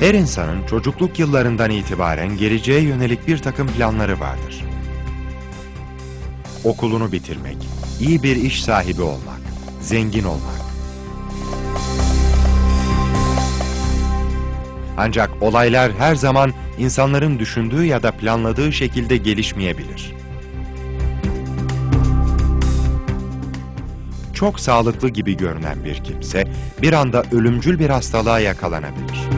Her insanın çocukluk yıllarından itibaren geleceğe yönelik bir takım planları vardır. Okulunu bitirmek, iyi bir iş sahibi olmak, zengin olmak. Ancak olaylar her zaman insanların düşündüğü ya da planladığı şekilde gelişmeyebilir. Çok sağlıklı gibi görünen bir kimse bir anda ölümcül bir hastalığa yakalanabilir.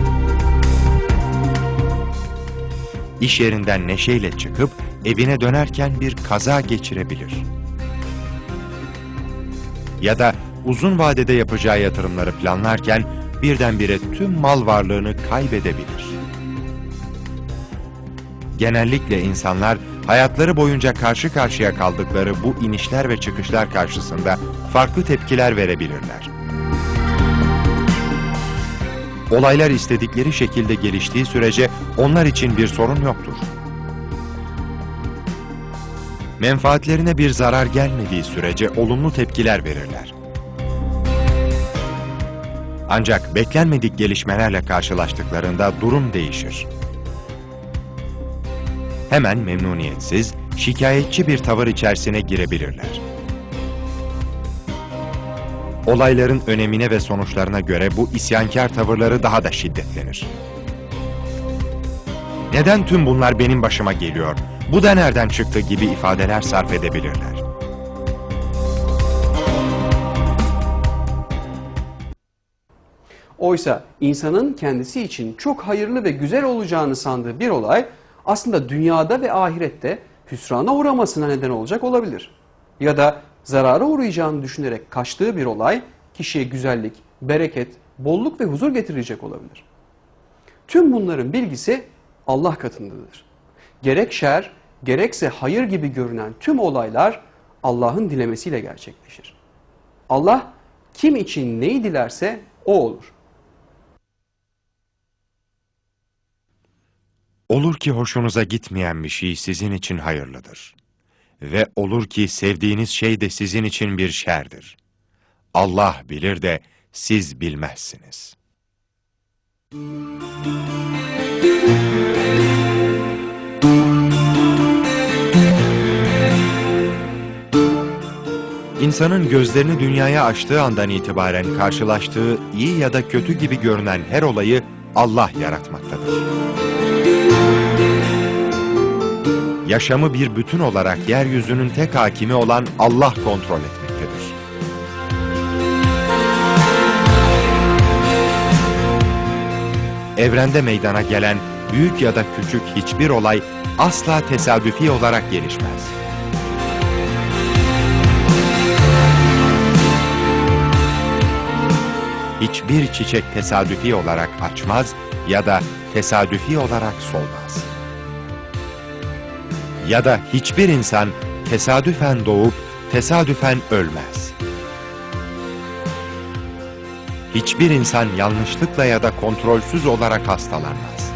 İş yerinden neşeyle çıkıp evine dönerken bir kaza geçirebilir. Ya da uzun vadede yapacağı yatırımları planlarken birdenbire tüm mal varlığını kaybedebilir. Genellikle insanlar hayatları boyunca karşı karşıya kaldıkları bu inişler ve çıkışlar karşısında farklı tepkiler verebilirler. Olaylar istedikleri şekilde geliştiği sürece onlar için bir sorun yoktur. Menfaatlerine bir zarar gelmediği sürece olumlu tepkiler verirler. Ancak beklenmedik gelişmelerle karşılaştıklarında durum değişir. Hemen memnuniyetsiz, şikayetçi bir tavır içerisine girebilirler. Olayların önemine ve sonuçlarına göre bu isyankar tavırları daha da şiddetlenir. Neden tüm bunlar benim başıma geliyor? Bu da nereden çıktı gibi ifadeler sarf edebilirler. Oysa insanın kendisi için çok hayırlı ve güzel olacağını sandığı bir olay aslında dünyada ve ahirette hüsrana uğramasına neden olacak olabilir. Ya da zarara uğrayacağını düşünerek kaçtığı bir olay kişiye güzellik, bereket, bolluk ve huzur getirecek olabilir. Tüm bunların bilgisi Allah katındadır. Gerek şer, gerekse hayır gibi görünen tüm olaylar Allah'ın dilemesiyle gerçekleşir. Allah kim için neyi dilerse o olur. Olur ki hoşunuza gitmeyen bir şey sizin için hayırlıdır. Ve olur ki sevdiğiniz şey de sizin için bir şerdir. Allah bilir de siz bilmezsiniz. İnsanın gözlerini dünyaya açtığı andan itibaren karşılaştığı iyi ya da kötü gibi görünen her olayı Allah yaratmaktadır. Yaşamı bir bütün olarak yeryüzünün tek hakimi olan Allah kontrol etmektedir. Evrende meydana gelen büyük ya da küçük hiçbir olay asla tesadüfi olarak gelişmez. Hiçbir çiçek tesadüfi olarak açmaz ya da tesadüfi olarak solmaz. Ya da hiçbir insan tesadüfen doğup tesadüfen ölmez. Hiçbir insan yanlışlıkla ya da kontrolsüz olarak hastalanmaz.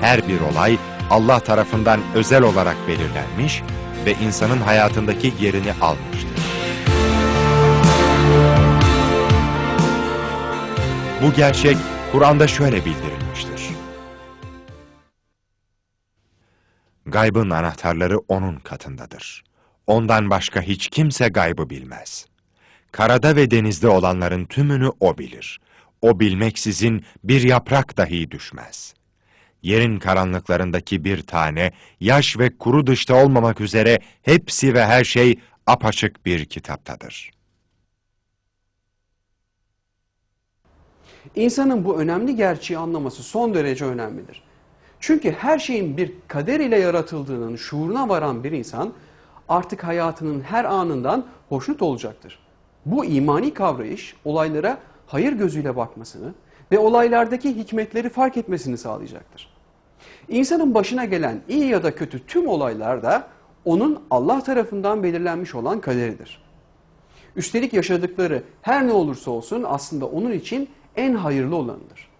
Her bir olay Allah tarafından özel olarak belirlenmiş ve insanın hayatındaki yerini almıştır. Bu gerçek Kur'an'da şöyle bildirilmiştir. Gaybın anahtarları onun katındadır. Ondan başka hiç kimse gaybı bilmez. Karada ve denizde olanların tümünü o bilir. O bilmeksizin bir yaprak dahi düşmez. Yerin karanlıklarındaki bir tane, yaş ve kuru dışta olmamak üzere hepsi ve her şey apaçık bir kitaptadır. İnsanın bu önemli gerçeği anlaması son derece önemlidir. Çünkü her şeyin bir kader ile yaratıldığının şuuruna varan bir insan artık hayatının her anından hoşnut olacaktır. Bu imani kavrayış olaylara hayır gözüyle bakmasını ve olaylardaki hikmetleri fark etmesini sağlayacaktır. İnsanın başına gelen iyi ya da kötü tüm olaylar da onun Allah tarafından belirlenmiş olan kaderidir. Üstelik yaşadıkları her ne olursa olsun aslında onun için en hayırlı olanıdır.